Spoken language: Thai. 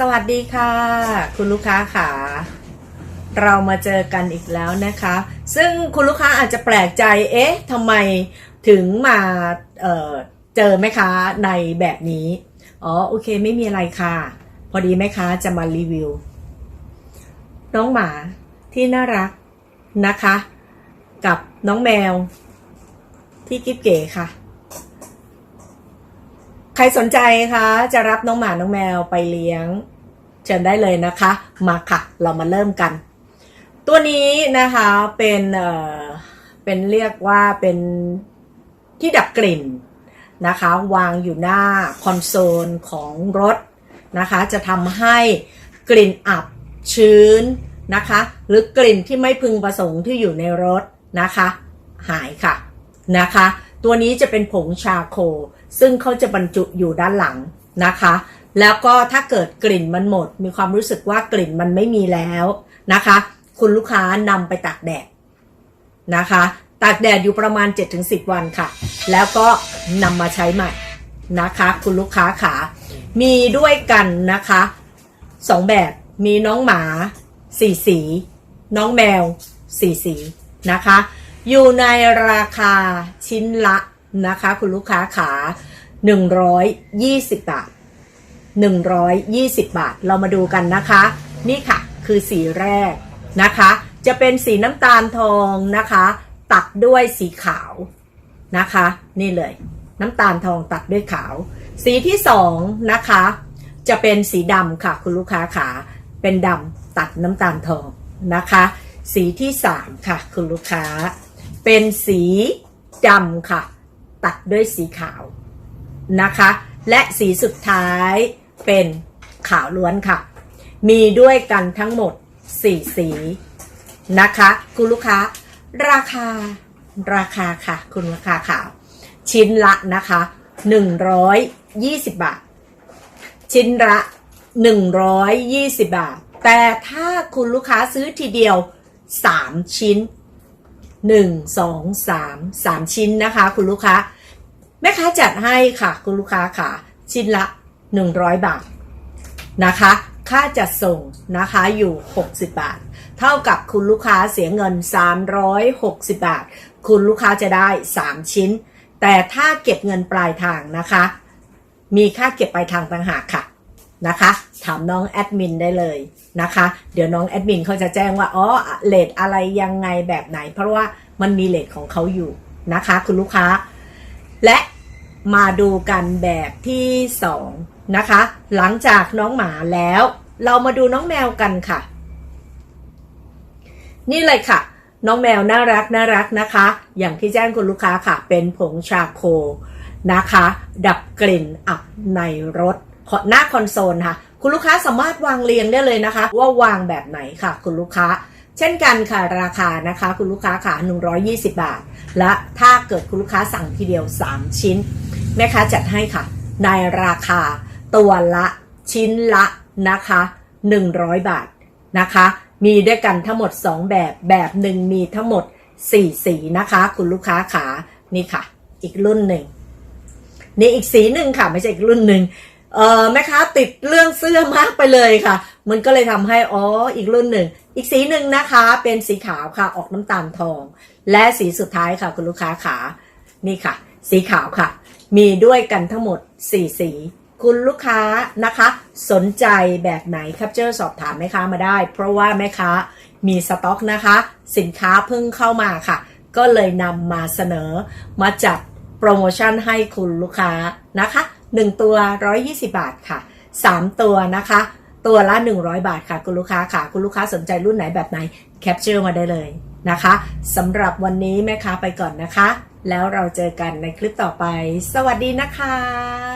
สวัสดีค่ะ คุณลูกค้าค่ะ เรามาเจอกันอีกแล้วนะคะ ซึ่งคุณลูกค้าอาจจะแปลกใจเอ๊ะทำไมถึงมาเเจอแม่ค้าในแบบนี้ อ๋อโอเคไม่มีอะไรค่ะ พอดีแม่ค้าจะมารีวิว น้องหมาที่น่ารักนะคะ กับน้องแมว ที่กิ๊บเก๋ค่ะใครสนใจคะจะรับน้องหมา น้องแมวไปเลี้ยง เชิญได้เลยนะคะ มาค่ะ เรามาเริ่มกัน ตัวนี้นะคะเป็นเอ่อเป็นเรียกว่าเป็นที่ดับกลิ่นนะคะ วางอยู่หน้าคอนโซลของรถนะคะ จะทำให้กลิ่นอับชื้นนะคะ หรือกลิ่นที่ไม่พึงประสงค์ที่อยู่ในรถนะคะ หายค่ะนะคะ ตัวนี้จะเป็นผงชาโค ซึ่งเขาจะบรรจุอยู่ด้านหลังนะคะ แล้วก็ถ้าเกิดกลิ่นมันหมด มีความรู้สึกว่ากลิ่นมันไม่มีแล้วนะคะ คุณลูกค้านำไปตากแดดนะคะ ตากแดดอยู่ประมาณ 7-10 วันค่ะ แล้วก็นำมาใช้ใหม่นะคะ คุณลูกค้าขามีด้วยกันนะคะสองแบบมีน้องหมาสีสี น้องแมวสีสีนะคะ อยู่ในราคาชิ้นละนะคะ คุณลูกค้าขา 120 บาท 120 บาท เรามาดูกันนะคะ นี่ค่ะ คือสีแรกนะคะ จะเป็นสีน้ำตาลทองนะคะ ตัดด้วยสีขาวนะคะ นี่เลย น้ำตาลทองตัดด้วยขาว สีที่สองนะคะ จะเป็นสีดำค่ะ คุณลูกค้าขาเป็นดำตัดน้ำตาลทองนะคะ สีที่สามค่ะ คุณลูกค้า เป็นสีดำค่ะ ตัดด้วยสีขาวนะคะ และสีสุดท้าย เป็นขาวล้วนค่ะ มีด้วยกันทั้งหมด 4 สีนะคะ คุณลูกค้า ราคาราคาค่ะ คุณราคาขาว ชิ้นละนะคะ 120 บาท ชิ้นละ 120 บาท แต่ถ้าคุณลูกค้าซื้อทีเดียว 3 ชิ้น 1 2 3 3 ชิ้นนะคะ คุณลูกค้า แม่ค้าจัดให้ค่ะ คุณลูกค้าค่ะ ชิ้นละ 100 บาทนะคะ ค่าจัดส่งนะคะอยู่ 60 บาท เท่ากับคุณลูกค้าเสียเงิน 360 บาท คุณลูกค้าจะได้ 3 ชิ้น แต่ถ้าเก็บเงินปลายทางนะคะ มีค่าเก็บปลายทางต่างหากค่ะนะคะถามน้องแอดมินได้เลยนะคะ เดี๋ยวน้องแอดมินเขาจะแจ้งว่าอ๋อเลทอะไรยังไงแบบไหน เพราะว่ามันมีเลทของเขาอยู่นะคะ คุณลูกค้า และมาดูกันแบบที่สอง นะคะ หลังจากน้องหมาแล้ว เรามาดูน้องแมวกันค่ะ นี่เลยค่ะ น้องแมวน่ารักน่ารักนะคะ อย่างที่แจ้งคุณลูกค้าค่ะ เป็นผงชาโคนะคะ ดับกลิ่นอับในรถหน้าคอนโซลค่ะ คุณลูกค้าสามารถวางเรียงได้เลยนะคะ ว่าวางแบบไหนค่ะ คุณลูกค้า เช่นกันค่ะราคานะคะ คุณลูกค้าค่ะ 120 บาท และถ้าเกิดคุณลูกค้าสั่งทีเดียว 3 ชิ้น แม่ค้าจัดให้ค่ะ ในราคา ตัวละชิ้นละนะคะ 100 บาทนะคะ มีด้วยกันทั้งหมด 2 แบบแบบหนึ่งมีทั้งหมด 4 สีนะคะ คุณลูกค้าขานี่ค่ะ อีกรุ่นหนึ่งนี่อีกสีหนึ่งค่ะ ไม่ใช่อีกรุ่นหนึ่งเออแม่ค้าติดเรื่องเสื้อมากไปเลยค่ะ มันก็เลยทำให้อ๋ออีกรุ่นหนึ่ง อีกสีหนึ่งนะคะเป็นสีขาวค่ะออกน้ำตาลทอง และสีสุดท้ายค่ะ คุณลูกค้าขานี่ค่ะ สีขาวค่ะ มีด้วยกันทั้งหมด 4 สี คุณลูกค้านะคะ สนใจแบบไหนครับเจอสอบถามแม่ค้ามาได้ เพราะว่าแม่ค้ามีสต็อกนะคะ สินค้าเพิ่งเข้ามาค่ะ ก็เลยนำมาเสนอมาจัดโปรโมชั่นให้คุณลูกค้านะคะ 1 ตัว 120 บาทค่ะ 3 ตัวนะคะ ตัวละ 100 บาทค่ะคุณลูกค้าค่ะ คุณลูกค้าสนใจรุ่นไหนแบบไหนแคปเจอร์มาได้เลยนะคะสำหรับวันนี้แม่ค้าไปก่อนนะคะ แล้วเราเจอกันในคลิปต่อไป สวัสดีนะคะ